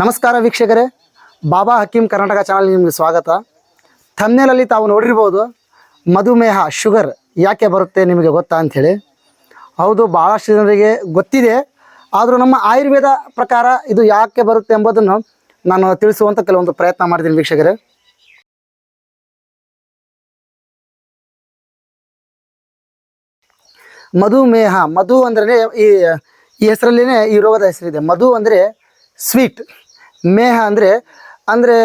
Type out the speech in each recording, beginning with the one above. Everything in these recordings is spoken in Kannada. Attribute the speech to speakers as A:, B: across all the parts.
A: ನಮಸ್ಕಾರ ವೀಕ್ಷಕರೇ. ಬಾಬಾ ಹಕೀಂ ಕರ್ನಾಟಕ ಚಾನಲ್ ನಿಮಗೆ ಸ್ವಾಗತ. ಥಮ್ನೇಲಲ್ಲಿ ತಾವು ನೋಡಿರ್ಬೋದು, ಮಧುಮೇಹ ಶುಗರ್ ಯಾಕೆ ಬರುತ್ತೆ ನಿಮಗೆ ಗೊತ್ತಾ ಅಂಥೇಳಿ. ಹೌದು ಭಾಳಷ್ಟು ಜನರಿಗೆ ಗೊತ್ತಿದೆ. ಆದರೂ ನಮ್ಮ ಆಯುರ್ವೇದ ಪ್ರಕಾರ ಇದು ಯಾಕೆ ಬರುತ್ತೆ ಎಂಬುದನ್ನು ನಾನು ತಿಳಿಸುವಂಥ ಕೆಲವೊಂದು ಪ್ರಯತ್ನ ಮಾಡಿದ್ದೀನಿ ವೀಕ್ಷಕರೇ. ಮಧುಮೇಹ, ಮಧು ಅಂದ್ರೆ ಈ ಈ ಹೆಸರಲ್ಲಿನೇ ಈ ರೋಗದ ಹೆಸರಿದೆ. ಮಧು ಅಂದರೆ ಸ್ವೀಟ್ ಮೇಹ ಅಂದರೆ ಅಂದರೆ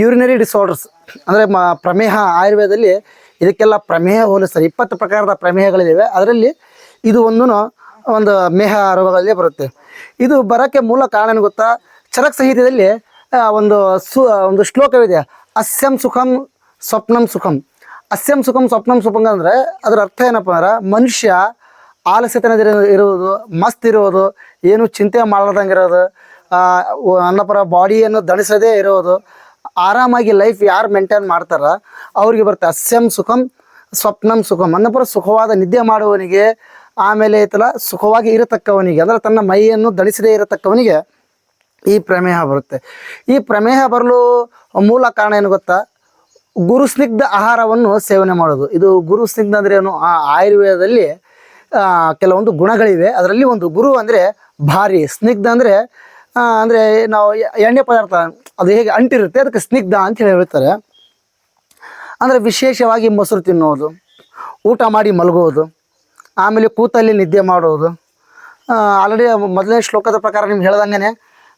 A: ಯೂರಿನರಿ ಡಿಸಾರ್ಡರ್ಸ್ ಅಂದರೆ, ಮ, ಪ್ರಮೇಹ ಆಯುರ್ವೇದದಲ್ಲಿ ಇದಕ್ಕೆಲ್ಲ ಪ್ರಮೇಹ ಹೋಲಿಸ್ತಾರೆ. ಇಪ್ಪತ್ತು ಪ್ರಕಾರದ ಪ್ರಮೇಹಗಳಿವೆ ಅದರಲ್ಲಿ ಇದು ಒಂದು ಒಂದು ಮೇಹ ರೋಗಗಳಲ್ಲಿ ಬರುತ್ತೆ. ಇದು ಬರೋಕ್ಕೆ ಮೂಲ ಕಾರಣ ಗೊತ್ತಾ? ಚರಕ್ ಸಂಹಿತೆಯಲ್ಲಿ ಒಂದು ಸು ಒಂದು ಶ್ಲೋಕವಿದೆ. ಅಸ್ಯಂ ಸುಖಂ ಸ್ವಪ್ನಂ ಸುಖಂ. ಅಸ್ಯಂ ಸುಖಂ ಸ್ವಪ್ನಂ ಸುಖಂ ಅಂದರೆ ಅದರ ಅರ್ಥ ಏನಪ್ಪ ಅಂದ್ರೆ ಮನುಷ್ಯ ಆಲಸ್ಯತನದ ಇರುವುದು, ಮಸ್ತ್ ಇರೋದು ಏನು ಚಿಂತೆ ಮಾಡದಂಗೆ ಇರೋದು ಅನ್ನಪರ ಬಾಡಿಯನ್ನು ದಣಿಸದೇ ಇರೋದು, ಆರಾಮಾಗಿ ಲೈಫ್ ಯಾರು ಮೇಂಟೈನ್ ಮಾಡ್ತಾರ, ಅವ್ರಿಗೆ ಬರುತ್ತೆ ಅಸ್ಯಂ ಸುಖಂ, ಸ್ವಪ್ನಂ ಸುಖಂ. ಅನ್ನಪರ ಸುಖವಾದ ನಿದ್ದೆ ಮಾಡುವವನಿಗೆ, ಆಮೇಲೆ ಐತಲ್ಲ, ಸುಖವಾಗಿ ಇರತಕ್ಕವನಿಗೆ, ಅಂದರೆ ತನ್ನ ಮೈಯನ್ನು ದಣಿಸದೇ ಇರತಕ್ಕವನಿಗೆ ಈ ಪ್ರಮೇಹ ಬರುತ್ತೆ. ಈ ಪ್ರಮೇಹ ಬರಲು ಮೂಲ ಕಾರಣ ಏನು ಗೊತ್ತಾ? ಗುರು ಸ್ನಿಗ್ಧ ಆಹಾರವನ್ನು ಸೇವನೆ ಮಾಡೋದು. ಇದು ಗುರು ಸ್ನಿಗ್ಧ ಅಂದರೆ ಏನು? ಆ ಆಯುರ್ವೇದದಲ್ಲಿ ಕೆಲವೊಂದು ಗುಣಗಳಿವೆ. ಅದರಲ್ಲಿ ಒಂದು ಗುರು ಅಂದರೆ ಭಾರಿ, ಸ್ನಿಗ್ಧ ಅಂದರೆ ಅಂದರೆ ನಾವು ಎಣ್ಣೆ ಪದಾರ್ಥ, ಅದು ಹೇಗೆ ಅಂಟಿರುತ್ತೆ, ಅದಕ್ಕೆ ಸ್ನಿಗ್ಧ ಅಂತ ಹೇಳಿ ಹೇಳ್ತಾರೆ. ಅಂದರೆ ವಿಶೇಷವಾಗಿ ಮೊಸರು ತಿನ್ನೋದು ಊಟ ಮಾಡಿ ಮಲಗೋದು ಆಮೇಲೆ ಕೂತಲ್ಲಿ ನಿದ್ದೆ ಮಾಡೋದು ಆಲ್ರೆಡಿ ಮೊದಲನೇ ಶ್ಲೋಕದ ಪ್ರಕಾರ ನಿಮ್ಗೆ ಹೇಳ್ದಂಗೆ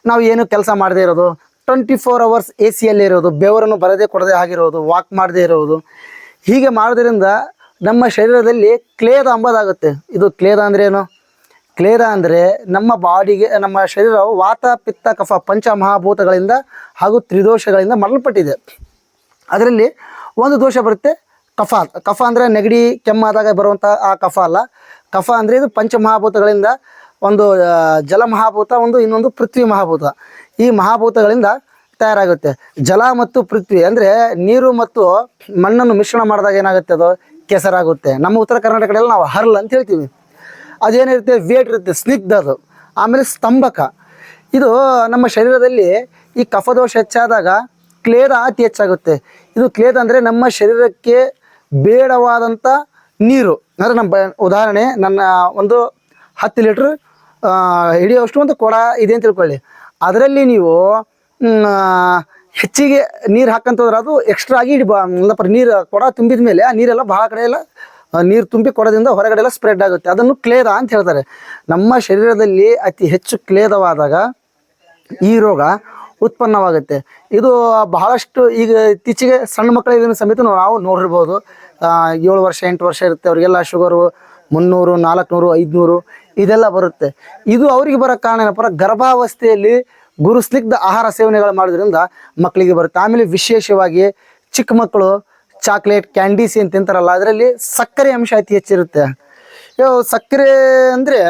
A: ನಾವು ಏನು ಕೆಲಸ ಮಾಡದೇ ಇರೋದು ಟ್ವೆಂಟಿ ಫೋರ್ ಅವರ್ಸ್ ಎ ಸಿಯಲ್ಲೇ ಇರೋದು, ಬೆವರನ್ನು ಬರದೇ ಕೊಡದೆ ಆಗಿರೋದು ವಾಕ್ ಮಾಡದೇ ಇರೋದು. ಹೀಗೆ ಮಾಡೋದ್ರಿಂದ ನಮ್ಮ ಶರೀರದಲ್ಲಿ ಕ್ಲೇದ ಅಂಬದಾಗುತ್ತೆ. ಇದು ಕ್ಲೇದ ಅಂದ್ರೆ ಕ್ಲೇದ ಅಂದರೆ ನಮ್ಮ ಬಾಡಿಗೆ, ನಮ್ಮ ಶರೀರವು ವಾತ, ಪಿತ್ತ, ಕಫ, ಪಂಚಮಹಾಭೂತಗಳಿಂದ ಹಾಗೂ ತ್ರಿದೋಷಗಳಿಂದ ಮರಲ್ಪಟ್ಟಿದೆ ಅದರಲ್ಲಿ ಒಂದು ದೋಷ ಬರುತ್ತೆ ಕಫ. ಕಫ ಅಂದರೆ ನೆಗಡಿ, ಕೆಮ್ಮಾದಾಗ ಬರುವಂಥ ಆ ಕಫ ಅಲ್ಲ. ಕಫ ಅಂದರೆ ಇದು ಪಂಚಮಹಾಭೂತಗಳಿಂದ ಒಂದು ಜಲ ಮಹಾಭೂತ ಒಂದು ಇನ್ನೊಂದು ಪೃಥ್ವಿ ಮಹಾಭೂತ. ಈ ಮಹಾಭೂತಗಳಿಂದ ತಯಾರಾಗುತ್ತೆ. ಜಲ ಮತ್ತು ಪೃಥ್ವಿ ಅಂದರೆ ನೀರು ಮತ್ತು ಮಣ್ಣನ್ನು ಮಿಶ್ರಣ ಮಾಡಿದಾಗ ಏನಾಗುತ್ತೆ ಅದು? ಕೆಸರಾಗುತ್ತೆ. ನಮ್ಮ ಉತ್ತರ ಕರ್ನಾಟಕದಲ್ಲಿ ನಾವು ಹರ್ಲ್ ಅಂತ ಹೇಳ್ತೀವಿ. ಅದೇನಿರುತ್ತೆ? ವೇಟ್ ಇರುತ್ತೆ, ಸ್ನಿಗ್ಧ ಅದು. ಆಮೇಲೆ ಸ್ತಂಭಕ. ಇದು ನಮ್ಮ ಶರೀರದಲ್ಲಿ ಈ ಕಫದೋಷ ಹೆಚ್ಚಾದಾಗ ಕ್ಲೇದ ಅತಿ ಹೆಚ್ಚಾಗುತ್ತೆ. ಇದು ಕ್ಲೇದ ಅಂದರೆ ನಮ್ಮ ಶರೀರಕ್ಕೆ ಬೇಡವಾದಂಥ ನೀರು. ಅಂದರೆ ನಮ್ಮ ಉದಾಹರಣೆ, ನನ್ನ ಒಂದು ಹತ್ತು ಲೀಟ್ರ್ ಹಿಡಿಯೋಷ್ಟು ಒಂದು ಕೊಡ ಇದೆ ಅಂತ ತಿಳ್ಕೊಳ್ಳಿ. ಅದರಲ್ಲಿ ನೀವು ಹೆಚ್ಚಿಗೆ ನೀರು ಹಾಕಂತಂದ್ರೆ ಅದು ಎಕ್ಸ್ಟ್ರಾ ಆಗಿ ಇಡಿ ನೀರು, ಕೊಡ ತುಂಬಿದ ಮೇಲೆ ಆ ನೀರೆಲ್ಲ ಭಾಳ ಕಡೆ ಎಲ್ಲ ನೀರು ತುಂಬಿ ಕೊಡೋದ್ರಿಂದ ಹೊರಗಡೆ ಎಲ್ಲ ಸ್ಪ್ರೆಡ್ ಆಗುತ್ತೆ. ಅದನ್ನು ಕ್ಲೇದ ಅಂತ ಹೇಳ್ತಾರೆ. ನಮ್ಮ ಶರೀರದಲ್ಲಿ ಅತಿ ಹೆಚ್ಚು ಕ್ಲೇದವಾದಾಗ ಈ ರೋಗ ಉತ್ಪನ್ನವಾಗುತ್ತೆ. ಇದು ಬಹಳಷ್ಟು ಈಗ ಇತ್ತೀಚೆಗೆ ಸಣ್ಣ ಮಕ್ಕಳಿಗೆ ಸಮೇತ ನಾವು ನೋಡಿರ್ಬೋದು. ಏಳು ವರ್ಷ, ಎಂಟು ವರ್ಷ ಇರುತ್ತೆ. ಅವರಿಗೆಲ್ಲ ಶುಗರು ಮುನ್ನೂರು, ನಾಲ್ಕುನೂರು, ಐದುನೂರು ಇದೆಲ್ಲ ಬರುತ್ತೆ. ಇದು ಅವರಿಗೆ ಬರೋ ಕಾರಣ ಏನಪ್ಪ ಗರ್ಭಾವಸ್ಥೆಯಲ್ಲಿ ಗುರುಸ್ನಿಗ್ಧ ಆಹಾರ ಸೇವನೆಗಳು ಮಾಡೋದ್ರಿಂದ ಮಕ್ಕಳಿಗೆ ಬರುತ್ತೆ. ಆಮೇಲೆ ವಿಶೇಷವಾಗಿ ಚಿಕ್ಕ ಮಕ್ಕಳು ಚಾಕ್ಲೇಟ್ ಕ್ಯಾಂಡೀಸ್ ಏನು ತಿಂತಾರಲ್ಲ, ಅದರಲ್ಲಿ ಸಕ್ಕರೆ ಅಂಶ ಅತಿ ಹೆಚ್ಚಿರುತ್ತೆ. ಇವು ಸಕ್ಕರೆ ಅಂದರೆ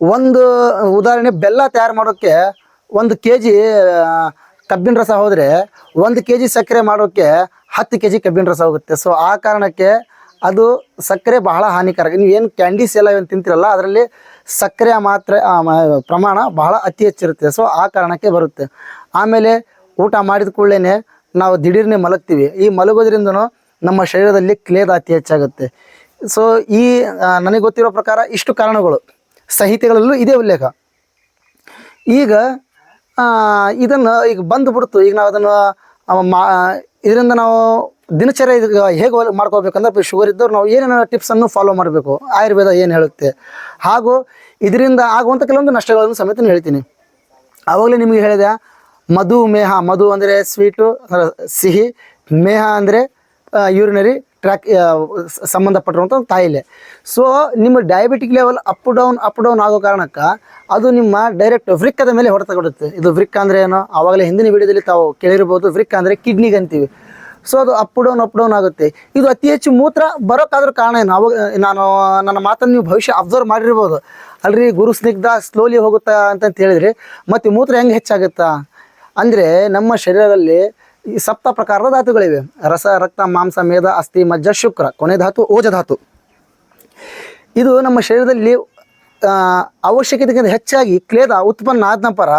A: ಒಂದು ಉದಾಹರಣೆ, ಬೆಲ್ಲ ತಯಾರು ಮಾಡೋಕ್ಕೆ ಒಂದು ಕೆ ಜಿ ಕಬ್ಬಿನ ರಸ ಹೋದರೆ ಒಂದು ಕೆ ಜಿ ಸಕ್ಕರೆ ಮಾಡೋಕ್ಕೆ ಹತ್ತು ಕೆ ಜಿ ಕಬ್ಬಿನ ರಸ ಹೋಗುತ್ತೆ. ಸೊ ಆ ಕಾರಣಕ್ಕೆ ಅದು ಸಕ್ಕರೆ ಬಹಳ ಹಾನಿಕಾರಕ. ನೀವು ಏನು ಕ್ಯಾಂಡೀಸ್ ಎಲ್ಲ ಏನು ತಿಂತಿರಲ್ಲ, ಅದರಲ್ಲಿ ಸಕ್ಕರೆಯ ಮಾತ್ರ ಪ್ರಮಾಣ ಬಹಳ ಅತಿ ಹೆಚ್ಚಿರುತ್ತೆ. ಸೊ ಆ ಕಾರಣಕ್ಕೆ ಬರುತ್ತೆ. ಆಮೇಲೆ ಊಟ ಮಾಡಿದ ಕೂಡಲೇ ನಾವು ದಿಢೀರ್ನೆ ಮಲಗ್ತೀವಿ. ಈ ಮಲಗೋದ್ರಿಂದನೂ ನಮ್ಮ ಶರೀರದಲ್ಲಿ ಕ್ಲೇದ ಅತಿ ಹೆಚ್ಚಾಗುತ್ತೆ. ಸೊ ಈ ನನಗೆ ಗೊತ್ತಿರೋ ಪ್ರಕಾರ ಇಷ್ಟು ಕಾರಣಗಳು. ಸಾಹಿತ್ಯಗಳಲ್ಲೂ ಇದೇ ಉಲ್ಲೇಖ. ಈಗ ಇದನ್ನು ಈಗ ಬಂದುಬಿಡ್ತು. ಈಗ ನಾವು ಅದನ್ನು ಮಾ, ಇದರಿಂದ ನಾವು ದಿನಚರ್ಯ ಇದು ಹೇಗೆ ಮಾಡ್ಕೋಬೇಕಂದ್ರೆ ಶುಗರ್ ಇದ್ದವ್ರು ನಾವು ಏನೇನು ಟಿಪ್ಸನ್ನು ಫಾಲೋ ಮಾಡಬೇಕು. ಆಯುರ್ವೇದ ಏನು ಹೇಳುತ್ತೆ. ಹಾಗೂ ಇದರಿಂದ ಆಗುವಂಥ ಕೆಲವೊಂದು ನಷ್ಟಗಳನ್ನು ಸಮೇತ ಹೇಳ್ತೀನಿ. ಆವಾಗಲೇ ನಿಮಗೆ ಹೇಳಿದೆ ಮಧುಮೇಹ ಮಧು ಅಂದರೆ ಸ್ವೀಟು ಸಿಹಿ, ಮೇಹ ಅಂದರೆ ಯೂರಿನರಿ ಟ್ರ್ಯಾಕ್ ಸಂಬಂಧಪಟ್ಟಿರುವಂಥ ಒಂದು ತಾಯಿಲೆ. ಸೊ ನಿಮ್ಮ diabetic level up down up down ಆಗೋ ಕಾರಣಕ್ಕೆ ಅದು ನಿಮ್ಮ ಡೈರೆಕ್ಟ್ ವೃಕ್ಕದ ಮೇಲೆ ಹೊಡೆತ ಕೊಡುತ್ತೆ. ಇದು ವೃಕ್ಕ ಅಂದರೆ ಏನು? ಆವಾಗಲೇ ಹಿಂದಿನ ವಿಡಿಯೋದಲ್ಲಿ ತಾವು ಕೇಳಿರ್ಬೋದು, ವೃಕ್ಕ ಅಂದರೆ ಕಿಡ್ನಿಗೆ ಅಂತೀವಿ. ಸೊ ಅದು ಅಪ್ ಡೌನ್ ಅಪ್ ಡೌನ್ ಆಗುತ್ತೆ. ಇದು ಅತಿ ಹೆಚ್ಚು ಮೂತ್ರ ಬರೋಕ್ಕಾದ್ರೂ ಕಾರಣ ಏನು? ಅವಾಗ, ನಾನು, ನನ್ನ ಮಾತನ್ನು ನೀವು ಭವಿಷ್ಯ ಅಬ್ಸರ್ವ್ ಮಾಡಿರ್ಬೋದು. ಅಲ್ರಿ, ಗುರು ಸ್ನಿಗ್ಧ ಸ್ಲೋಲಿ ಹೋಗುತ್ತಾ ಅಂತಂತ ಹೇಳಿದ್ರಿ ಮತ್ತು ಮೂತ್ರ ಹೆಂಗೆ ಹೆಚ್ಚಾಗುತ್ತಾ? ಅಂದರೆ ನಮ್ಮ ಶರೀರದಲ್ಲಿ ಈ ಸಪ್ತ ಪ್ರಕಾರದ ಧಾತುಗಳಿವೆ. ರಸ, ರಕ್ತ, ಮಾಂಸ ಮೇಧ ಅಸ್ಥಿ, ಮಜ್ಜ, ಶುಕ್ರ. ಕೊನೆ ಧಾತು, ಓಜ ಧಾತು. ಇದು ನಮ್ಮ ಶರೀರದಲ್ಲಿ ಅವಶ್ಯಕತೆಗಿಂತ ಹೆಚ್ಚಾಗಿ ಕ್ಲೇದ ಉತ್ಪನ್ನ ಆದ ನಂತರ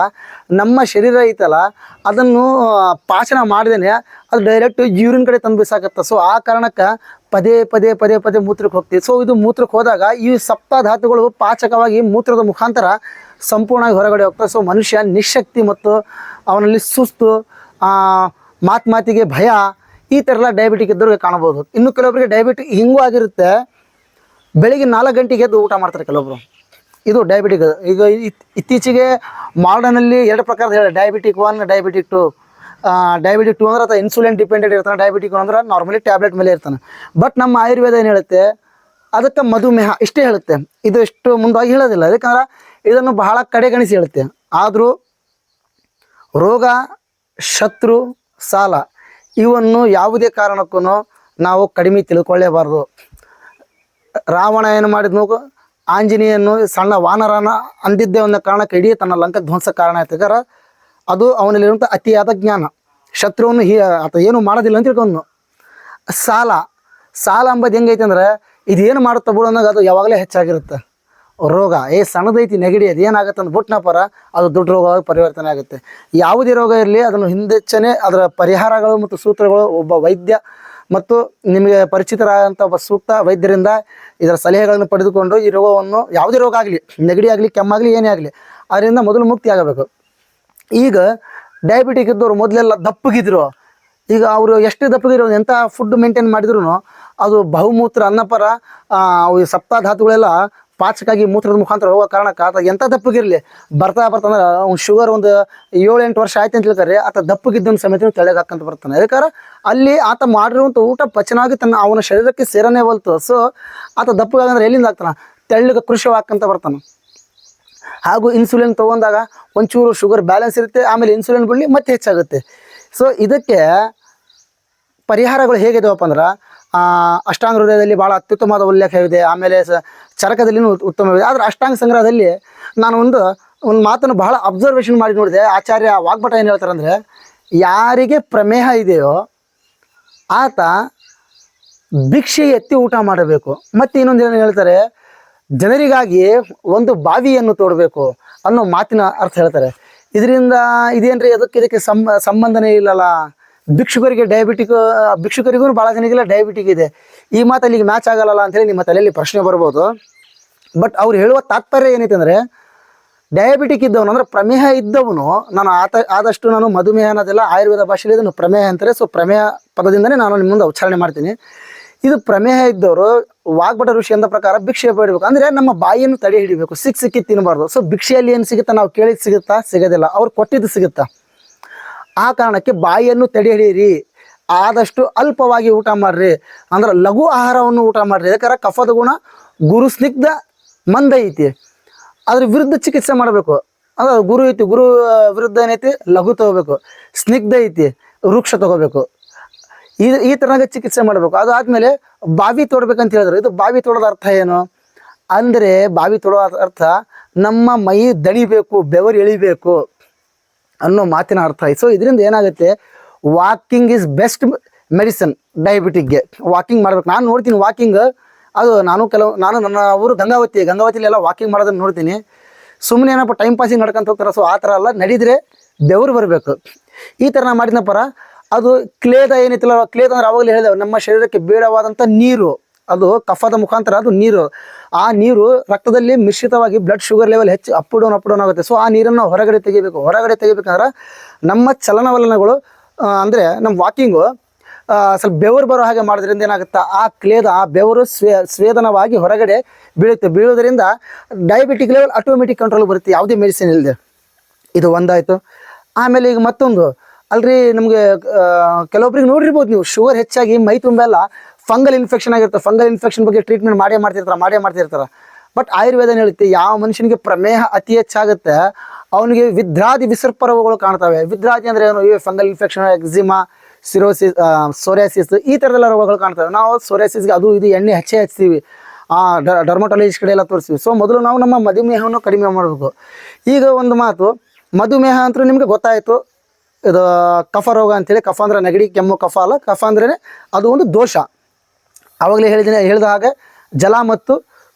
A: ನಮ್ಮ ಶರೀರ ಐತಲ್ಲ, ಅದನ್ನು ಪಾಚನ ಮಾಡಿದೇನೆ ಅದು ಡೈರೆಕ್ಟ್ ಯೂರಿನ್ ಕಡೆ ತಂದು ಬಿಸಾಕತ್ತೆ. ಸೊ ಆ ಕಾರಣಕ್ಕೆ ಪದೇ ಪದೇ ಪದೇ ಪದೇ ಮೂತ್ರಕ್ಕೆ ಹೋಗ್ತೀವಿ. ಸೊ ಇದು ಮೂತ್ರಕ್ಕೆ ಹೋದಾಗ ಈ ಸಪ್ತ ಧಾತುಗಳು ಪಾಚಕವಾಗಿ ಮೂತ್ರದ ಮುಖಾಂತರ ಸಂಪೂರ್ಣವಾಗಿ ಹೊರಗಡೆ ಹೋಗ್ತಾರೆ. ಸೊ ಮನುಷ್ಯ ನಿಶಕ್ತಿ ಮತ್ತು ಅವನಲ್ಲಿ ಸುಸ್ತು ಮಾತು ಮಾತ್ ಮಾತಿಗೆ ಭಯ, ಈ ಥರ ಎಲ್ಲ ಡಯಾಬಿಟಿಕ್ ಇದ್ದವ್ರಿಗೆ ಕಾಣಬಹುದು. ಇನ್ನು ಕೆಲವೊಬ್ಬರಿಗೆ ಡಯಾಬಿಟಿಕ್ ಹಿಂಗೂ ಆಗಿರುತ್ತೆ. ಬೆಳಿಗ್ಗೆ ನಾಲ್ಕು ಗಂಟೆಗೆ ಎದ್ದು ಊಟ ಮಾಡ್ತಾರೆ ಕೆಲವೊಬ್ಬರು ಇದು ಡಯಾಬಿಟಿಕ್ ಈಗ ಇತ್- ಇತ್ತೀಚೆಗೆ ಮಾಡರ್ನಲ್ಲಿ ಎರಡು ಪ್ರಕಾರದ ಹೇಳಿ diabetic one diabetic two diabetic two ಅಂದ್ರೆ ಅಥವಾ ಇನ್ಸುಲಿನ್ ಡಿಪೆಂಡೆಂಟ್ ಇರ್ತಾನೆ ಡಯಾಬಿಟಿಕ್ ಅಂದ್ರೆ ನಾರ್ಮಲಿ ಟ್ಯಾಬ್ಲೆಟ್ ಮೇಲೆ ಇರ್ತಾನೆ. ಬಟ್ ನಮ್ಮ ಆಯುರ್ವೇದ ಏನು ಹೇಳುತ್ತೆ, ಅದಕ್ಕೆ ಮಧುಮೇಹ ಇಷ್ಟೇ ಹೇಳುತ್ತೆ. ಇದು ಎಷ್ಟು ಮುಂದಾಗಿ ಹೇಳೋದಿಲ್ಲ. ಯಾಕಂದ್ರೆ ಇದನ್ನು ಬಹಳ ಕಡೆಗಣಿಸಿ ಹೇಳುತ್ತೆ. ಆದರೂ ರೋಗ, ಶತ್ರು, ಸಾಲ ಇವನ್ನು ಯಾವುದೇ ಕಾರಣಕ್ಕೂ ನಾವು ಕಡಿಮೆ ತಿಳ್ಕೊಳ್ಳೇಬಾರ್ದು. ರಾವಣ ಏನು ಮಾಡಿದ್ನು ಆಂಜನೇಯನ್ನು ಸಣ್ಣ ವಾನರನ ಅಂದಿದ್ದೇ ಒಂದು ಕಾರಣಕ್ಕೆ ಇಡೀ ತನ್ನ ಲಂಕ ಧ್ವಂಸ ಕಾರಣ ಆಯ್ತಗಾರ ಅದು ಅವನಲ್ಲಿರುವಂಥ ಅತಿಯಾದ ಜ್ಞಾನ. ಶತ್ರುವನ್ನು ಹೀ, ಆತ ಏನು ಮಾಡೋದಿಲ್ಲ ಅಂತ ತಿಳ್ಕೊಂಡು ಸಾಲ ಸಾಲ ಅಂಬದು ಹೆಂಗೈತೆ ಅಂದ್ರೆ, ಇದೇನು ಮಾಡುತ್ತಾ ಬಿಡು ಅನ್ನೋದು ಅದು ಯಾವಾಗಲೇ ಹೆಚ್ಚಾಗಿರುತ್ತೆ. ರೋಗ, ಏ ಸಣ್ಣದೈತಿ ನೆಗಡಿ, ಅದು ಏನಾಗುತ್ತೆ ಪರ ಅದು ದೊಡ್ಡ ರೋಗವಾಗಿ ಪರಿವರ್ತನೆ ಆಗುತ್ತೆ. ಯಾವುದೇ ರೋಗ ಇರಲಿ, ಅದನ್ನು ಹಿಂದೆಚ್ಚನೆ ಅದರ ಪರಿಹಾರಗಳು ಮತ್ತು ಸೂತ್ರಗಳು ಒಬ್ಬ ವೈದ್ಯ ಮತ್ತು ನಿಮಗೆ ಪರಿಚಿತರಾದಂಥ ಒಬ್ಬ ಸೂಕ್ತ ವೈದ್ಯರಿಂದ ಇದರ ಸಲಹೆಗಳನ್ನು ಪಡೆದುಕೊಂಡು ಈ ರೋಗವನ್ನು, ಯಾವುದೇ ರೋಗ ಆಗಲಿ, ನೆಗಡಿ ಆಗಲಿ, ಕೆಮ್ಮಾಗಲಿ, ಏನೇ ಆಗಲಿ, ಅದರಿಂದ ಮೊದಲು ಮುಕ್ತಿ ಆಗಬೇಕು. ಈಗ ಡಯಾಬಿಟಿಕ್ ಇದ್ದವರು ಮೊದಲೆಲ್ಲ ದಪ್ಪಗಿದ್ರು. ಈಗ ಅವರು ಎಷ್ಟು ದಪ್ಪಗಿರೋ ಎಂಥ ಫುಡ್ ಮೇಂಟೈನ್ ಮಾಡಿದ್ರು ಅದು ಬಹುಮೂತ್ರ ಅನ್ನಪರ ಈ ಸಪ್ತಾಧಾತುಗಳೆಲ್ಲ ಪಾಚಕಾಗಿ ಮೂತ್ರದ ಮುಖಾಂತರ ಹೋಗೋ ಕಾರಣ ಆತ ಎಂಥ ದಪ್ಪಗಿರಲಿ? ಬರ್ತಾ ಬರ್ತಂದ್ರೆ ಅವ್ನು ಶುಗರ್ ಒಂದು ಏಳು ಎಂಟು ವರ್ಷ ಆಯ್ತು ಅಂತ ಹೇಳ್ತಾರೆ. ಆತ ದಪ್ಪಗಿದ್ದನ ಸಮೇತ ತೆಳಗೆ ಹಾಕಂತ ಬರ್ತಾನೆ. ಅದಕ್ಕಾರ ಅಲ್ಲಿ ಆತ ಮಾಡಿರುವಂಥ ಊಟ ಪಚನಾಗಿ ತನ್ನ ಅವನ ಶರೀರಕ್ಕೆ ಸೇರನೇ ಹೋಲ್ತು. ಸೊ ಆತ ದಪ್ಪಗಾಗಂದ್ರೆ ಎಲ್ಲಿಂದ ಆಗ್ತಾನೆ? ತೆಳ್ಳಗೆ ಕೃಷಿ ಹಾಕಂತ ಬರ್ತಾನೆ. ಹಾಗೂ ಇನ್ಸುಲಿನ್ ತೊಗೊಂಡಾಗ ಒಂಚೂರು ಶುಗರ್ ಬ್ಯಾಲೆನ್ಸ್ ಇರುತ್ತೆ, ಆಮೇಲೆ ಇನ್ಸುಲಿನ್ ಬಿಡಲಿ ಮತ್ತೆ ಹೆಚ್ಚಾಗುತ್ತೆ. ಸೊ ಇದಕ್ಕೆ ಪರಿಹಾರಗಳು ಹೇಗಿದಾವಪ್ಪ ಅಂದ್ರೆ ಅಷ್ಟಾಂಗ ಹೃದಯದಲ್ಲಿ ಭಾಳ ಅತ್ಯುತ್ತಮವಾದ ಉಲ್ಲೇಖವಿದೆ ಆಮೇಲೆ ಚರಕದಲ್ಲಿನೂ ಉತ್- ಉತ್ತಮವಿದೆ. ಆದರೆ ಅಷ್ಟಾಂಗ ಸಂಗ್ರಹದಲ್ಲಿ ನಾನು ಒಂದು ಒಂದು ಮಾತನ್ನು ಬಹಳ ಅಬ್ಸರ್ವೇಷನ್ ಮಾಡಿ ನೋಡಿದೆ. ಆಚಾರ್ಯ ವಾಗ್ಭಟ ಏನು ಹೇಳ್ತಾರೆ ಅಂದರೆ, ಯಾರಿಗೆ ಪ್ರಮೇಹ ಇದೆಯೋ ಆತ ಭಿಕ್ಷೆ ಎತ್ತಿ ಊಟ ಮಾಡಬೇಕು. ಮತ್ತು ಇನ್ನೊಂದು ಏನು ಹೇಳ್ತಾರೆ, ಜನರಿಗಾಗಿ ಒಂದು ಬಾವಿಯನ್ನು ತೋಡಬೇಕು ಅನ್ನೋ ಮಾತಿನ ಅರ್ಥ ಹೇಳ್ತಾರೆ. ಇದರಿಂದ ಇದೇನ್ರಿ, ಅದಕ್ಕೆ ಇದಕ್ಕೆ ಸಂಬ, ಸಂಬಂಧನೇ ಇಲ್ಲಲ್ಲ. ಭಿಕ್ಷುಕರಿಗೆ ಡಯಾಬಿಟಿಕ್ ಭಿಕ್ಷುಕರಿಗೂ ಭಾಳ ಜನಗಿಲ್ಲ ಡಯಾಬಿಟಿಕ್ ಇದೆ. ಈ ಮಾತು ಅಲ್ಲಿಗೆ ಮ್ಯಾಚ್ ಆಗಲ್ಲ ಅಂತೇಳಿ ನಿಮ್ಮ ತಲೆಯಲ್ಲಿ ಪ್ರಶ್ನೆ ಬರ್ಬೋದು. ಬಟ್ ಅವ್ರು ಹೇಳುವ ತಾತ್ಪರ್ಯ ಏನೈತೆ ಅಂದರೆ ಡಯಾಬಿಟಿಕ್ ಇದ್ದವನು ಅಂದ್ರೆ ಪ್ರಮೇಹ ಇದ್ದವನು, ನಾನು ಆತ, ಆದಷ್ಟು ನಾನು ಮಧುಮೇಹ ಅನ್ನೋದೆಲ್ಲ ಆಯುರ್ವೇದ ಭಾಷೆಯಲ್ಲಿ ಇದನ್ನು ಪ್ರಮೇಹ ಅಂತಾರೆ. ಸೊ ಪ್ರಮೇಹ ಪದದಿಂದನೇ ನಾನು ನಿಮ್ಮ ಮುಂದೆ ಉಚ್ಚಾರಣೆ ಮಾಡ್ತೀನಿ. ಇದು ಪ್ರಮೇಹ ಇದ್ದವರು ವಾಗ್ಭಟ ಋಷಿ ಅಂದ ಪ್ರಕಾರ ಭಿಕ್ಷೆ ಬೇಡಬೇಕು ಅಂದರೆ ನಮ್ಮ ಬಾಯಿಯನ್ನು ತಡೆ ಹಿಡಿಬೇಕು ಸಿಕ್ಕಿ ಸಿಕ್ಕಿ ತಿನ್ನಬಾರ್ದು. ಸೊ ಭಿಕ್ಷೆಯಲ್ಲಿ ಏನು ಸಿಗುತ್ತಾ? ನಾವು ಕೇಳಿದ್ ಸಿಗುತ್ತಾ? ಸಿಗೋದಿಲ್ಲ. ಅವ್ರು ಕೊಟ್ಟಿದ್ದು ಸಿಗುತ್ತಾ? ಆ ಕಾರಣಕ್ಕೆ ಬಾಯಿಯನ್ನು ತಡೆ ಹಿಡಿಯಿರಿ ಆದಷ್ಟು ಅಲ್ಪವಾಗಿ ಊಟ ಮಾಡ್ರಿ. ಅಂದ್ರೆ ಲಘು ಆಹಾರವನ್ನು ಊಟ ಮಾಡ್ರಿ. ಯಾಕಂದ್ರೆ ಕಫದ ಗುಣ, ಗುರು ಸ್ನಿಗ್ಧ, ಮಂದ ಐತಿ. ಅದ್ರ ವಿರುದ್ಧ ಚಿಕಿತ್ಸೆ ಮಾಡಬೇಕು. ಅಂದ್ರೆ ಗುರು ಐತಿ, ಗುರು ವಿರುದ್ಧ ಏನೈತಿ? ಲಘು ತಗೋಬೇಕು. ಸ್ನಿಗ್ಧ ಐತಿ, ವೃಕ್ಷ ತಗೋಬೇಕು. ಈ ಈ ಥರನಾಗ ಚಿಕಿತ್ಸೆ ಮಾಡಬೇಕು. ಅದಾದ್ಮೇಲೆ ಬಾವಿ ತೋಡ್ಬೇಕಂತ ಹೇಳಿದ್ರು. ಇದು ಬಾವಿ ತೋಡೋದ ಅರ್ಥ ಏನು? ಅಂದರೆ ಬಾವಿ ತೊಡೋ ಅರ್ಥ ನಮ್ಮ ಮೈ ದಣಿಬೇಕು, ಬೆವರು ಎಳಿಬೇಕು. ಅನ್ನೋ ಮಾತಿನ ಅರ್ಥ ಆಯ್ತು. ಸೊ ಇದರಿಂದ ಏನಾಗುತ್ತೆ? ವಾಕಿಂಗ್ ಇಸ್ ಬೆಸ್ಟ್ ಮೆಡಿಸನ್ ಡಯಾಬಿಟಿಕ್ಗೆ ವಾಕಿಂಗ್ ಮಾಡ್ಬೇಕು. ನಾನು ನೋಡ್ತೀನಿ ವಾಕಿಂಗ್ ಅದು ನಾನು ಕೆಲವು, ನಾನು ನನ್ನ ಊರು ಗಂಗಾವತಿ ಗಂಗಾವತಿಲಿ ಎಲ್ಲ ವಾಕಿಂಗ್ ಮಾಡೋದನ್ನ ನೋಡ್ತೀನಿ. ಸುಮ್ಮನೆ ಏನಪ್ಪ ಟೈಮ್ ಪಾಸಿಂಗ್ ನಡ್ಕೊಂತ ಹೋಗ್ತಾರೆ. ಸೊ ಆ ಥರ ಅಲ್ಲ. ನಡೀದ್ರೆ ಬೆವರು ಬರಬೇಕು. ಈ ಥರ ನಾ ಮಾಡಿದ ಅದು ಕ್ಲೇದ ಏನಿತ್ತಲ್ಲ, ಕ್ಲೇದ ಅಂದ್ರೆ ಅವಾಗಲೇ ಹೇಳಿದೆ ನಮ್ಮ ಶರೀರಕ್ಕೆ ಬೇಡವಾದಂಥ ನೀರು. ಅದು ಕಫದ ಮುಖಾಂತರ ಅದು ನೀರು. ಆ ನೀರು ರಕ್ತದಲ್ಲಿ ಮಿಶ್ರಿತವಾಗಿ ಬ್ಲಡ್ ಶುಗರ್ ಲೆವೆಲ್ ಹೆಚ್ಚು ಅಪ್ ಡೌನ್ ಅಪ್ ಡೌನ್ ಆಗುತ್ತೆ. ಸೊ ಆ ನೀರನ್ನು ಹೊರಗಡೆ ತೆಗಿಬೇಕು. ಹೊರಗಡೆ ತೆಗಿಬೇಕಂದ್ರೆ ನಮ್ಮ ಚಲನವಲನಗಳು ಅಂದರೆ ನಮ್ಮ ವಾಕಿಂಗು ಸ್ವಲ್ಪ ಬೆವರು ಬರೋ ಹಾಗೆ ಮಾಡೋದ್ರಿಂದ ಏನಾಗುತ್ತೆ, ಆ ಕ್ಲೇದ, ಆ ಬೆವರು ಸ್ವೇ, ಸ್ವೇದನವಾಗಿ ಹೊರಗಡೆ ಬೀಳುತ್ತೆ. ಬೀಳೋದ್ರಿಂದ ಡಯಾಬಿಟಿಕ್ ಲೆವೆಲ್ ಆಟೋಮೆಟಿಕ್ ಕಂಟ್ರೋಲ್ ಬರುತ್ತೆ. ಯಾವುದೇ ಮೆಡಿಸಿನ್ ಇಲ್ಲದೆ ಇದು ಒಂದಾಯಿತು. ಆಮೇಲೆ ಈಗ ಮತ್ತೊಂದು. ಅಲ್ರಿ ನಮಗೆ ಕೆಲವೊಬ್ರಿಗೆ ನೋಡಿರ್ಬೋದು ನೀವು ಶುಗರ್ ಹೆಚ್ಚಾಗಿ ಮೈ ತುಂಬೆಲ್ಲ ಫಂಗಲ್ ಇನ್ಫೆಕ್ಷನ್ ಆಗಿರುತ್ತೆ. ಫಂಗಲ್ ಇನ್ಫೆಕ್ಷನ್ ಬಗ್ಗೆ ಟ್ರೀಟ್ಮೆಂಟ್ ಮಾಡೇ ಮಾಡ್ತಿರ್ತಾರೆ ಮಾಡೇ ಮಾಡ್ತಿರ್ತಾರೆ. ಬಟ್ ಆಯುರ್ವೇದ ಹೇಳುತ್ತೆ, ಯಾವ ಮನುಷ್ಯನಿಗೆ ಪ್ರಮೇಹ ಅತಿ ಹೆಚ್ಚಾಗುತ್ತೆ, ಅವನಿಗೆ ವಿದ್ರಾದಿ ವಿಸರ್ಪರವಗಳು ಕಾಣ್ತವೆ. ವಿದ್ರಾದಿ ಅಂದ್ರೆ ಏನು? ಇವೆ fungal infection eczema cirrhosis psoriasis ಈ ಥರದೆಲ್ಲ ರೋಗಗಳು ಕಾಣ್ತವೆ. ನಾವು ಸೋರಿಯಾಸಿಸ್ಗೆ ಅದು ಇದು ಎಣ್ಣೆ ಹೆಚ್ಚೇ ಹಚ್ತೀವಿ. ಆ ಡರ್ಮಟಾಲಜಿಸ್ಟ್ ಕಡೆ ಎಲ್ಲ ತೋರಿಸ್ತೀವಿ. ಸೊ ಮೊದಲು ನಾವು ನಮ್ಮ ಮಧುಮೇಹವನ್ನು ಕಡಿಮೆ ಮಾಡಬೇಕು. ಈಗ ಒಂದು ಮಾತು, ಮಧುಮೇಹ ಅಂತೂ ನಿಮಗೆ ಗೊತ್ತಾಯಿತು. ಇದು ಕಫ ರೋಗ ಅಂತೇಳಿ, ಕಫ ಅಂದ್ರೆ ನೆಗಡಿ, ಕೆಮ್ಮು, ಕಫ ಅಲ್ಲ. ಕಫ ಅಂದ್ರೇ ಅದು ಒಂದು ದೋಷ. ಆವಾಗಲೇ ಹೇಳಿದ್ದೀನಿ, ಹೇಳಿದ ಹಾಗೆ ಜಲ ಮತ್ತು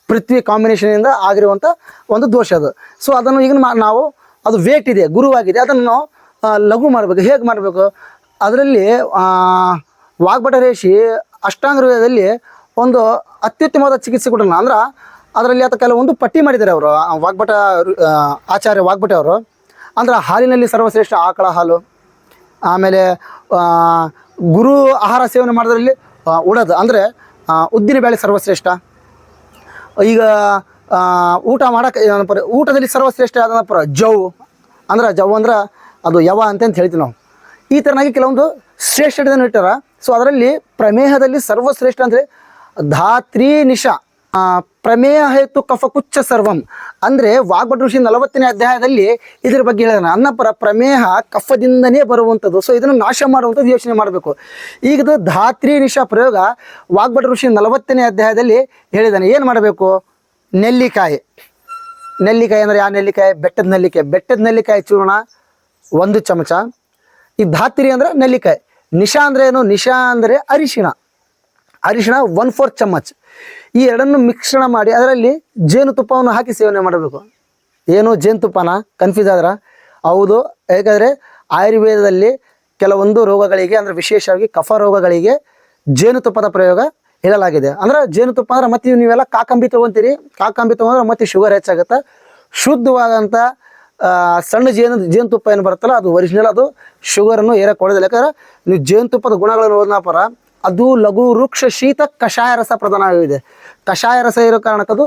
A: ಪೃಥ್ವಿ ಕಾಂಬಿನೇಷನಿಂದ ಆಗಿರುವಂಥ ಒಂದು ದೋಷ ಅದು. ಸೊ ಅದನ್ನು ಈಗ ನಾವು ಅದು ವೇಟ್ ಇದೆ, ಗುರುವಾಗಿದೆ, ಅದನ್ನು ನಾವು ಲಘು ಮಾಡಬೇಕು. ಹೇಗೆ ಮಾಡಬೇಕು? ಅದರಲ್ಲಿ ವಾಗ್ಭಟ ರೇಷಿ ಅಷ್ಟಾಂಗ ಹೃದಯದಲ್ಲಿ ಒಂದು ಅತ್ಯುತ್ತಮವಾದ ಚಿಕಿತ್ಸೆ ಕೊಡೋಣ. ಅಂದ್ರೆ ಅದರಲ್ಲಿ ಆತ ಕೆಲವೊಂದು ಪಟ್ಟಿ ಮಾಡಿದ್ದಾರೆ ಅವರು. ವಾಗ್ಭಟ ಆಚಾರ್ಯ ವಾಗ್ಭಟ ಅವರು. ಅಂದ್ರೆ ಹಾಲಿನಲ್ಲಿ ಸರ್ವಶ್ರೇಷ್ಠ ಆಕಳ ಹಾಲು. ಆಮೇಲೆ ಗುರು ಆಹಾರ ಸೇವನೆ ಮಾಡೋದ್ರಲ್ಲಿ ಉಡೋದು ಅಂದರೆ ಉದ್ದಿನ ಬೇಳೆ ಸರ್ವಶ್ರೇಷ್ಠ. ಈಗ ಊಟ ಮಾಡೋಕೆ ಏನಪ್ಪ ಊಟದಲ್ಲಿ ಸರ್ವಶ್ರೇಷ್ಠ ಆದನಪ್ಪ ಜವ್ ಅಂದ್ರೆ ಜವ್ ಅಂದ್ರೆ ಅದು ಯವ ಅಂತ ಹೇಳ್ತೀವಿ ನಾವು. ಈ ಥರನಾಗಿ ಕೆಲವೊಂದು ಶ್ರೇಷ್ಠತೆಯನ್ನು ಇಟ್ಟಾರ. ಸೊ ಅದರಲ್ಲಿ ಪ್ರಮೇಹದಲ್ಲಿ ಸರ್ವಶ್ರೇಷ್ಠ ಅಂದರೆ ಧಾತ್ರಿ ನಿಶಾ. ಆ, ಪ್ರಮೇಹ ಹೇತು ಕಫ ಕುಚ್ಚ ಸರ್ವಂ. ಅಂದರೆ ವಾಗ್ಭಟ ಋಷಿ ನಲವತ್ತನೇ ಅಧ್ಯಾಯದಲ್ಲಿ ಇದ್ರ ಬಗ್ಗೆ ಹೇಳಿದಾನೆ ಅನ್ನಪರ ಪ್ರಮೇಹ ಕಫದಿಂದನೇ ಬರುವಂಥದ್ದು. ಸೊ ಇದನ್ನು ನಾಶ ಮಾಡುವಂಥದ್ದು ಯೋಚನೆ ಮಾಡಬೇಕು. ಈಗದು ಧಾತ್ರಿ ನಿಶಾ ಪ್ರಯೋಗ ವಾಗ್ಭಟ ಋಷಿ ನಲವತ್ತನೇ ಅಧ್ಯಾಯದಲ್ಲಿ ಹೇಳಿದಾನೆ. ಏನು ಮಾಡಬೇಕು? ನೆಲ್ಲಿಕಾಯಿ. ನೆಲ್ಲಿಕಾಯಿ ಅಂದರೆ ಯಾವ ನೆಲ್ಲಿಕಾಯಿ? ಬೆಟ್ಟದ ನೆಲ್ಲಿಕಾಯಿ. ಬೆಟ್ಟದ ನೆಲ್ಲಿಕಾಯಿ ಚೂರ್ಣ ಒಂದು ಚಮಚ. ಈ ಧಾತ್ರಿ ಅಂದ್ರೆ ನೆಲ್ಲಿಕಾಯಿ. ನಿಶಾ ಅಂದ್ರೆ ಏನು? ನಿಶಾ ಅಂದರೆ ಅರಿಶಿಣ. ಅರಿಶಿಣ ಒನ್ ಫೋರ್ ಚಮಚ್. ಈ ಎರಡನ್ನು ಮಿಶ್ರಣ ಮಾಡಿ ಅದರಲ್ಲಿ ಜೇನುತುಪ್ಪವನ್ನು ಹಾಕಿ ಸೇವನೆ ಮಾಡಬೇಕು. ಏನು ಜೇನುತುಪ್ಪನ? ಕನ್ಫ್ಯೂಸ್ ಆದ್ರ? ಹೌದು, ಯಾಕಂದರೆ ಆಯುರ್ವೇದದಲ್ಲಿ ಕೆಲವೊಂದು ರೋಗಗಳಿಗೆ, ಅಂದರೆ ವಿಶೇಷವಾಗಿ ಕಫ ರೋಗಗಳಿಗೆ ಜೇನುತುಪ್ಪದ ಪ್ರಯೋಗ ಹೇಳಲಾಗಿದೆ. ಅಂದ್ರೆ ಜೇನುತುಪ್ಪ ಅಂದ್ರೆ ಮತ್ತೆ ನೀವೆಲ್ಲ ಕಾಕಂಬಿ ತೊಗೊಂತೀರಿ. ಕಾಕಂಬಿ ತೊಗೊಂಡ್ರೆ ಮತ್ತೆ ಶುಗರ್ ಹೆಚ್ಚಾಗುತ್ತೆ. ಶುದ್ಧವಾದಂಥ ಸಣ್ಣ ಜೇನು, ಜೇನುತುಪ್ಪ ಏನು ಬರುತ್ತಲ್ಲ, ಅದು ಒರಿಜಿನಲ್ ಅದು ಶುಗರನ್ನು ಏರಕ್ಕೆ ಕೊಡೋದಿಲ್ಲ ಯಾಕಂದ್ರೆ ನೀವು ಜೇನುತುಪ್ಪದ ಗುಣಗಳನ್ನು ಓದ್ನಪರ ಅದು ಲಘು ವೃಕ್ಷ ಶೀತ ಕಷಾಯ ರಸ ಪ್ರಧಾನವಾಗಿದೆ. ಕಷಾಯ ರಸ ಇರೋ ಕಾರಣಕ್ಕದು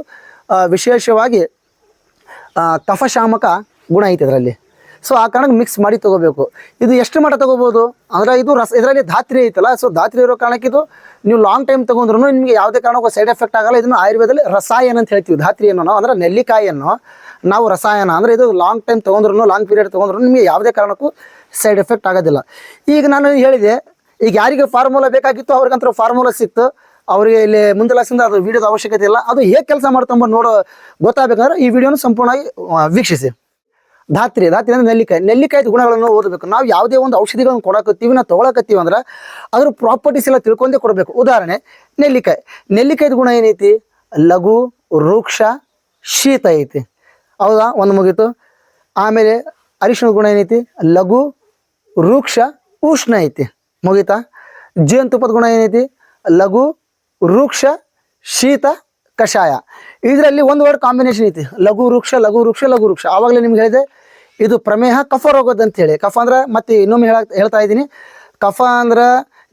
A: ವಿಶೇಷವಾಗಿ ಕಫಶಾಮಕ ಗುಣ ಐತೆ ಇದರಲ್ಲಿ. ಸೊ ಆ ಕಾರಣಕ್ಕೆ ಮಿಕ್ಸ್ ಮಾಡಿ ತಗೋಬೇಕು. ಇದು ಎಷ್ಟು ಮಟ್ಟ ತೊಗೋಬೋದು? ಅಂದರೆ ಇದು ರಸ, ಇದರಲ್ಲಿ ಧಾತ್ರಿ ಐತಲ್ಲ ಸೊ ಧಾತ್ರಿ ಇರೋ ಕಾರಣಕ್ಕೆ ಇದು ನೀವು ಲಾಂಗ್ ಟೈಮ್ ತೊಗೊಂಡ್ರು ನಿಮಗೆ ಯಾವುದೇ ಕಾರಣಕ್ಕೂ ಸೈಡ್ ಎಫೆಕ್ಟ್ ಆಗಲ್ಲ. ಇದನ್ನು ಆಯುರ್ವೇದದಲ್ಲಿ ರಸಾಯನ ಅಂತ ಹೇಳ್ತೀವಿ. ಧಾತ್ರಿಯನ್ನು ನಾವು, ಅಂದ್ರೆ ನೆಲ್ಲಿಕಾಯಿಯನ್ನು ನಾವು ರಸಾಯನ, ಅಂದರೆ ಇದು ಲಾಂಗ್ ಟೈಮ್ ತೊಗೊಂಡ್ರು ಲಾಂಗ್ ಪೀರಿಯಡ್ ತೊಗೊಂಡ್ರು ನಿಮಗೆ ಯಾವುದೇ ಕಾರಣಕ್ಕೂ ಸೈಡ್ ಎಫೆಕ್ಟ್ ಆಗೋದಿಲ್ಲ. ಈಗ ನಾನು ಹೇಳಿದೆ ಈಗ ಯಾರಿಗೆ ಫಾರ್ಮುಲಾ ಬೇಕಾಗಿತ್ತು ಅವ್ರಿಗಂತೂ ಫಾರ್ಮುಲಾ ಸಿಕ್ತು. ಅವರಿಗೆ ಇಲ್ಲಿ ಮುಂದೆ ಲಕ್ಷದಿಂದ ಅದು ವಿಡಿಯೋದ ಅವಶ್ಯಕತೆ ಇಲ್ಲ. ಅದು ಹೇಗೆ ಕೆಲಸ ಮಾಡ್ತಂಬ ನೋಡೋ ಗೊತ್ತಾಗಬೇಕಂದ್ರೆ ಈ ವಿಡಿಯೋನ ಸಂಪೂರ್ಣವಾಗಿ ವೀಕ್ಷಿಸಿ. ಧಾತ್ರಿ ಧಾತ್ರಿ ಅಂದ್ರೆ ನೆಲ್ಲಿಕಾಯಿ. ನೆಲ್ಲಿಕಾಯಿದ ಗುಣಗಳನ್ನು ಓದಬೇಕು. ನಾವು ಯಾವುದೇ ಒಂದು ಔಷಧಿಗಳನ್ನು ಕೊಡಕತ್ತೀವಿ, ನಾವು ತೊಗೊಳಕತ್ತೀವಿ ಅಂದ್ರೆ ಅದ್ರ ಪ್ರಾಪರ್ಟೀಸ್ ಎಲ್ಲ ತಿಳ್ಕೊಂಡೇ ಕೊಡಬೇಕು. ಉದಾಹರಣೆ, ನೆಲ್ಲಿಕಾಯಿ. ನೆಲ್ಲಿಕಾಯ್ದು ಗುಣ ಏನೈತಿ? ಲಘು ವೃಕ್ಷ ಶೀತ ಐತಿ. ಹೌದಾ? ಒಂದು ಮುಗೀತು. ಆಮೇಲೆ ಅರಿಶಿನ ಗುಣ ಏನೈತಿ? ಲಘು ವೃಕ್ಷ ಉಷ್ಣ ಐತಿ. ಮುಗೀತಾ? ಜೇನುತುಪ್ಪದ ಗುಣ ಏನೈತಿ? ಲಘು ವೃಕ್ಷ ಶೀತ, ಕಷಾಯ. ಇದರಲ್ಲಿ ಒಂದು ವರ್ಡ್ ಕಾಂಬಿನೇಷನ್ ಐತಿ. ಲಘು ವೃಕ್ಷ ಲಘು ವೃಕ್ಷ ಲಘು ವೃಕ್ಷ ಆವಾಗಲೇ ನಿಮ್ಗೆ ಹೇಳಿದೆ, ಇದು ಪ್ರಮೇಹ, ಕಫ ರೋಗದ ಅಂತ ಹೇಳಿ. ಕಫ ಅಂದ್ರೆ ಮತ್ತೆ ಇನ್ನೊಮ್ಮೆ ಹೇಳ ಹೇಳ್ತಾ ಇದ್ದೀನಿ. ಕಫ ಅಂದ್ರೆ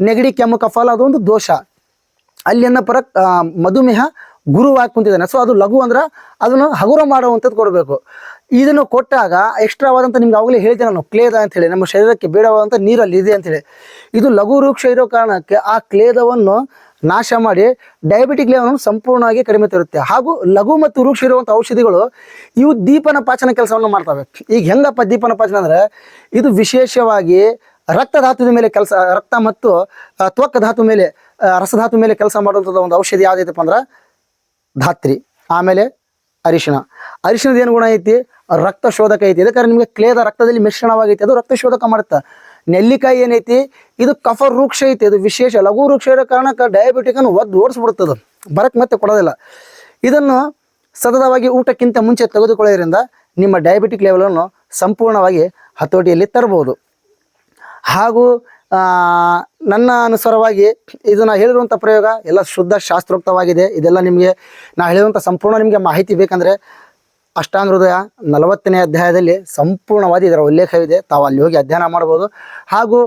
A: ನೆಗಡಿ, ಕೆಮ್ಮು, ಕಫ ಅಲ್ಲ ಅದೊಂದು ದೋಷ. ಅಲ್ಲಿ ಅನ್ನ ಪರ ಮಧುಮೇಹ ಗುರುವಾಗಿ ಕುಂತಿದ್ದಾನೆ. ಸೊ ಅದು ಲಘು ಅಂದ್ರೆ ಅದನ್ನು ಹಗುರ ಮಾಡುವಂಥದ್ದು ಕೊಡಬೇಕು. ಇದನ್ನು ಕೊಟ್ಟಾಗ ಎಕ್ಸ್ಟ್ರಾವಾದಂಥ ನಿಮ್ಗೆ ಅವಾಗಲೇ ಹೇಳ್ತೇನೆ ನಾನು, ಕ್ಲೇದ ಅಂತ ಹೇಳಿ. ನಮ್ಮ ಶರೀರಕ್ಕೆ ಬೇಡವಾದಂಥ ನೀರಲ್ಲಿ ಇದೆ ಅಂತೇಳಿ ಇದು ಲಘು ವೃಕ್ಷ ಇರೋ ಕಾರಣಕ್ಕೆ ಆ ಕ್ಲೇದವನ್ನು ನಾಶ ಮಾಡಿ ಡಯಾಬಿಟಿಕ್ ಲೆವೆಲ್ ಸಂಪೂರ್ಣವಾಗಿ ಕಡಿಮೆ ತರುತ್ತೆ. ಹಾಗೂ ಲಘು ಮತ್ತು ವೃಕ್ಷ ಇರುವಂಥ ಔಷಧಿಗಳು, ಇವು ದೀಪನ ಪಾಚನ ಕೆಲಸವನ್ನು ಮಾಡ್ತವೆ. ಈಗ ಹೆಂಗಪ್ಪ ದೀಪನ ಪಾಚನ ಅಂದ್ರೆ, ಇದು ವಿಶೇಷವಾಗಿ ರಕ್ತಧಾತುದ ಮೇಲೆ ಕೆಲಸ, ರಕ್ತ ಮತ್ತು ತ್ವಕ್ ಧಾತು ಮೇಲೆ ರಸಧಾತು ಮೇಲೆ ಕೆಲಸ ಮಾಡುವಂಥದ್ದು ಒಂದು ಔಷಧಿ ಯಾವುದೈತಪ್ಪ ಅಂದ್ರೆ, ಧಾತ್ರಿ. ಆಮೇಲೆ ಅರಿಶಿಣ. ಅರಿಶಿಣದ ಏನು ಗುಣ ಐತಿ? ರಕ್ತ ಶೋಧಕ ಐತಿ. ಅದಕ್ಕೆ ನಿಮಗೆ ಕ್ಲೇದ ರಕ್ತದಲ್ಲಿ ಮಿಶ್ರಣವಾಗೈತಿ. ಅದು ರಕ್ತ ಶೋಧಕ ಮಾಡುತ್ತೆ ನೆಲ್ಲಿಕಾಯಿ ಏನೈತಿ ಇದು ಕಫ ವೃಕ್ಷ ಐತಿ. ಅದು ವಿಶೇಷ. ಲಘು ವೃಕ್ಷ ಇರೋ ಕಾರಣಕ್ಕೆ ಡಯಾಬಿಟಿಕನ್ನು ಒದ್ದು ಓಡಿಸ್ಬಿಡ್ತದೆ. ಬರಕ್ಕೆ ಮತ್ತೆ ಕೊಡೋದಿಲ್ಲ. ಇದನ್ನು ಸತತವಾಗಿ ಊಟಕ್ಕಿಂತ ಮುಂಚೆ ತೆಗೆದುಕೊಳ್ಳೋದ್ರಿಂದ ನಿಮ್ಮ ಡಯಾಬಿಟಿಕ್ ಲೆವೆಲನ್ನು ಸಂಪೂರ್ಣವಾಗಿ ಹತೋಟಿಯಲ್ಲಿ ತರಬಹುದು ಹಾಗೂ ನನ್ನ ಅನುಸಾರವಾಗಿ ಇದು ನಾ ಹೇಳಿರುವಂಥ ಪ್ರಯೋಗ ಎಲ್ಲ ಶುದ್ಧ ಶಾಸ್ತ್ರೋಕ್ತವಾಗಿದೆ. ಇದೆಲ್ಲ ನಿಮಗೆ ನಾ ಹೇಳಿರುವಂಥ ಸಂಪೂರ್ಣ ನಿಮಗೆ ಮಾಹಿತಿ ಬೇಕಂದರೆ ಅಷ್ಟಾಂಗ ಹೃದಯ ನಲವತ್ತನೇ ಅಧ್ಯಾಯದಲ್ಲಿ ಸಂಪೂರ್ಣವಾದ ಇದರ ಉಲ್ಲೇಖವಿದೆ. ತಾವು ಅಲ್ಲಿ ಹೋಗಿ ಅಧ್ಯಯನ ಮಾಡ್ಬೋದು ಹಾಗೂ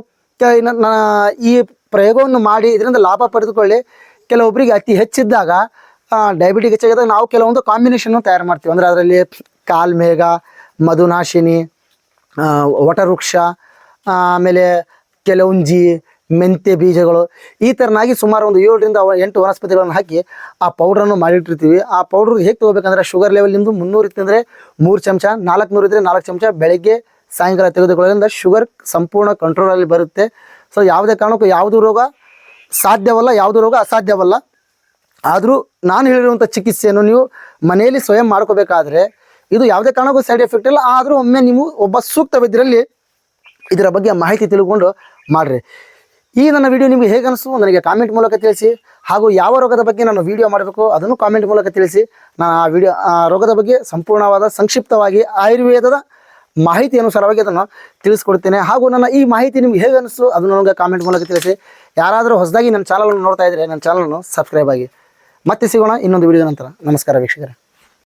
A: ಈ ಪ್ರಯೋಗವನ್ನು ಮಾಡಿ ಇದರಿಂದ ಲಾಭ ಪಡೆದುಕೊಳ್ಳಿ. ಕೆಲವೊಬ್ಬರಿಗೆ ಅತಿ ಹೆಚ್ಚಿದ್ದಾಗ ಡಯಾಬಿಟಿಕ್ ಹೆಚ್ಚಾಗಿದ್ದಾಗ ನಾವು ಕೆಲವೊಂದು ಕಾಂಬಿನೇಷನ್ನು ತಯಾರು ಮಾಡ್ತೀವಿ. ಅಂದರೆ ಅದರಲ್ಲಿ ಕಾಲ್ಮೇಘ, ಮಧುನಾಶಿನಿ ವಟವೃಕ್ಷ ಆಮೇಲೆ ಕೆಲವುಂಜಿ ಮೆಂತೆ ಬೀಜಗಳು ಈ ಥರನಾಗಿ ಸುಮಾರು ಒಂದು ಏಳರಿಂದ ಎಂಟು ವನಸ್ಪತಿಗಳನ್ನು ಹಾಕಿ ಆ ಪೌಡ್ರನ್ನು ಮಾಡಿಟ್ಟಿರ್ತೀವಿ. ಆ ಪೌಡ್ರ್ ಹೇಗೆ ತೊಗೋಬೇಕಂದ್ರೆ ಶುಗರ್ ಲೆವೆಲ್ ನಿಮ್ಮದು ಮುನ್ನೂರು ಇತ್ತಂದರೆ ಮೂರು ಚಮಚ ನಾಲ್ಕುನೂರು ಇದ್ದರೆ ನಾಲ್ಕು ಚಮಚ, ಬೆಳಗ್ಗೆ ಸಾಯಂಕಾಲ ತೆಗೆದುಕೊಳ್ಳೋದ್ರಿಂದ ಶುಗರ್ ಸಂಪೂರ್ಣ ಕಂಟ್ರೋಲಲ್ಲಿ ಬರುತ್ತೆ. ಸೊ ಯಾವುದೇ ಕಾರಣಕ್ಕೂ ಯಾವುದು ರೋಗ ಸಾಧ್ಯವಲ್ಲ, ಯಾವುದು ರೋಗ ಅಸಾಧ್ಯವಲ್ಲ. ಆದರೂ ನಾನು ಹೇಳಿರುವಂಥ ಚಿಕಿತ್ಸೆಯನ್ನು ನೀವು ಮನೆಯಲ್ಲಿ ಸ್ವಯಂ ಮಾಡ್ಕೋಬೇಕಾದ್ರೆ ಇದು ಯಾವುದೇ ಕಾರಣಕ್ಕೂ ಸೈಡ್ ಎಫೆಕ್ಟ್ ಇಲ್ಲ. ಆದರೂ ಒಮ್ಮೆ ನೀವು ಒಬ್ಬ ಸೂಕ್ತ ವೈದ್ಯರಲ್ಲಿ ಇದರ ಬಗ್ಗೆ ಮಾಹಿತಿ ತಿಳ್ಕೊಂಡು ಮಾಡ್ರಿ. ಈ ನನ್ನ ವಿಡಿಯೋ ನಿಮಗೆ ಹೇಗೆ ಅನಿಸ್ತು ನನಗೆ ಕಾಮೆಂಟ್ ಮೂಲಕ ತಿಳಿಸಿ. ಹಾಗೂ ಯಾವ ರೋಗದ ಬಗ್ಗೆ ನಾನು ವಿಡಿಯೋ ಮಾಡಬೇಕು ಅದನ್ನು ಕಾಮೆಂಟ್ ಮೂಲಕ ತಿಳಿಸಿ. ನಾನು ಆ ವಿಡಿಯೋ ಆ ರೋಗದ ಬಗ್ಗೆ ಸಂಪೂರ್ಣವಾದ ಸಂಕ್ಷಿಪ್ತವಾಗಿ ಆಯುರ್ವೇದದ ಮಾಹಿತಿ ಅನುಸಾರವಾಗಿ ಅದನ್ನು ತಿಳಿಸ್ಕೊಡ್ತೇನೆ. ಹಾಗೂ ನನ್ನ ಈ ಮಾಹಿತಿ ನಿಮ್ಗೆ ಹೇಗೆ ಅನಿಸ್ತು ಅದನ್ನು ನನಗೆ ಕಾಮೆಂಟ್ ಮೂಲಕ ತಿಳಿಸಿ. ಯಾರಾದರೂ ಹೊಸದಾಗಿ ನನ್ನ ಚಾನಲನ್ನು ನೋಡ್ತಾ ಇದ್ದರೆ ನನ್ನ ಚಾನಲನ್ನು ಸಬ್ಸ್ಕ್ರೈಬ್ ಆಗಿ. ಮತ್ತೆ ಸಿಗೋಣ ಇನ್ನೊಂದು ವಿಡಿಯೋ ನಂತರ. ನಮಸ್ಕಾರ ವೀಕ್ಷಕರೇ.